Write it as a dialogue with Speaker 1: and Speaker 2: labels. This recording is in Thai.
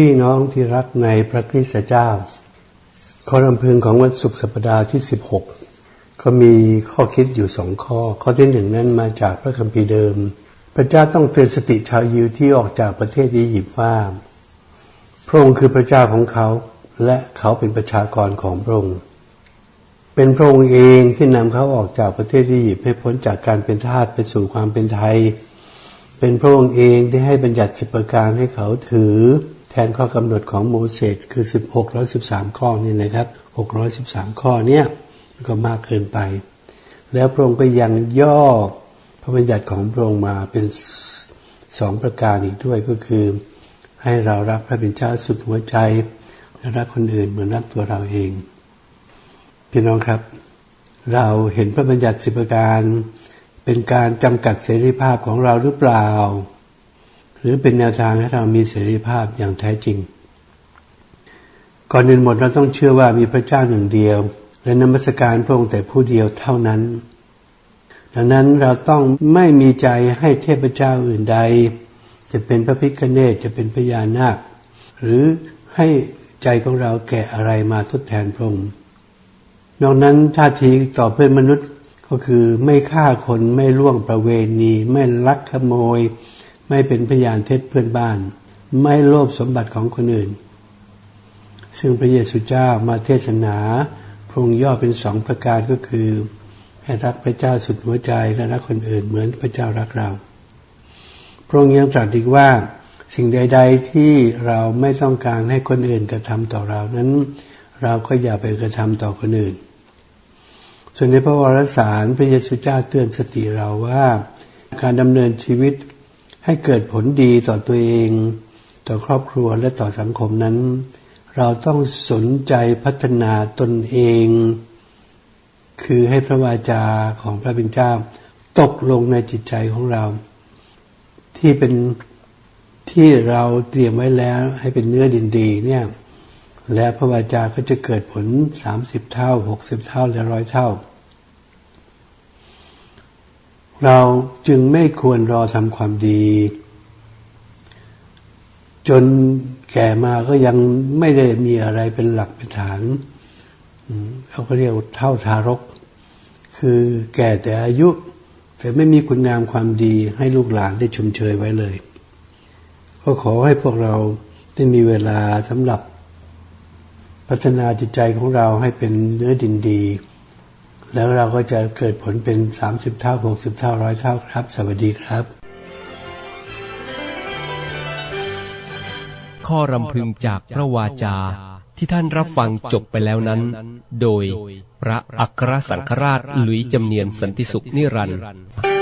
Speaker 1: พี่น้องที่รักในพระคริสตเจ้าข้อรำพึงของวันศุกร์สัปดาห์ที่ 16 ก็มีข้อคิดอยู่สองข้อ ข้อที่หนึ่งนั้นมาจากพระคัมภีร์เดิม พระเจ้าต้องเตือนสติชาวยิวที่ออกจากประเทศอียิปต์ว่าพระองค์คือพระเจ้าของเขา และเขาเป็นประชากรของพระองค์เป็นพระองค์เองที่นำเขาออกจากประเทศอียิปต์ให้พ้นจากการเป็นทาสไปสู่ความเป็นไทย เป็นพระองค์เองที่ให้บัญญัติสิบประการให้เขาถือ แทนข้อกำหนดของโมเสสคือ16 113 ข้อนี่นะครับ 613 ข้อเนี่ยก็มากเกินไป แล้วพระองค์ก็ยังย่อพระบัญญัติของพระองค์มาเป็นสองประการอีกด้วยก็คือ ให้เรารักพระเป็นเจ้าสุดหัวใจ และรักคนอื่นเหมือนรักตัวเราเอง พี่น้องครับ เราเห็นพระบัญญัติสิบประการ เป็นการจำกัดเสรีภาพของเราหรือเปล่า หรือเป็นแนวทางให้เรามีเสรีภาพอย่างแท้จริง ก่อนอื่นหมดเราต้องเชื่อว่ามีพระเจ้าหนึ่งเดียว และนมัสการพระองค์แต่ผู้เดียวเท่านั้น ดังนั้นเราต้องไม่มีใจให้เทพเจ้าอื่นใด จะเป็นพระพิฆเนศจะเป็นพญานาค หรือให้ใจของเราแก่อะไรมาทดแทนพระองค์นอกนั้นท่าทีต่อเพื่อนมนุษย์ก็คือไม่ฆ่าคนไม่ล่วงประเวณี ไม่ลักขโมย ไม่เป็นพยานเท็จเพื่อนบ้าน ไม่โลภสมบัติของคนอื่น ซึ่งพระเยซูเจ้ามาเทศนาพรงย่อเป็นสองประการก็คือ ให้รักพระเจ้าสุดหัวใจและรักคนอื่นเหมือนพระเจ้ารักเรา พระองค์ยังตรัสอีกว่าสิ่งใด ๆ ที่เราไม่ต้องการให้คนอื่นกระทำต่อเรานั้น เราก็อย่าไปกระทำต่อคนอื่น ส่วนในพระวรสารพระเยซูเจ้าเตือนสติเราว่า การดำเนินชีวิต ให้เกิดผลดีต่อตัวเอง ต่อครอบครัวและต่อสังคมนั้น เราต้องสนใจพัฒนาตนเอง คือให้พระวาจาของพระบิดเจ้า ตกลงในจิตใจของเรา ที่เป็นที่เราเตรียมไว้แล้วให้เป็นเนื้อดินดีเนี่ยและพระวาจาก็จะเกิดผลสามสิบเท่าหกสิบเท่าและร้อยเท่า เราจึงไม่ควรรอทำความดี จนแก่มาก็ยังไม่ได้มีอะไรเป็นหลักเป็นฐานเขาก็เรียกเท่าทารก คือแก่แต่อายุ แต่ไม่มีคุณงามความดีให้ลูกหลานได้ชมเชยไว้เลย ก็ขอให้พวกเราได้มีเวลาสำหรับพัฒนาจิตใจของเราให้เป็นเนื้อดินดี แล้วเราก็จะเกิดผลเป็น 30 เท่า 60 เท่าร้อยเท่าครับ สวัสดีครับ
Speaker 2: ข้อรำพึงจากพระวาจาที่ท่านรับฟังจบไปแล้วนั้น โดยพระอัครสังฆราชหลุยจำเนียนสันติสุขนิรันดร์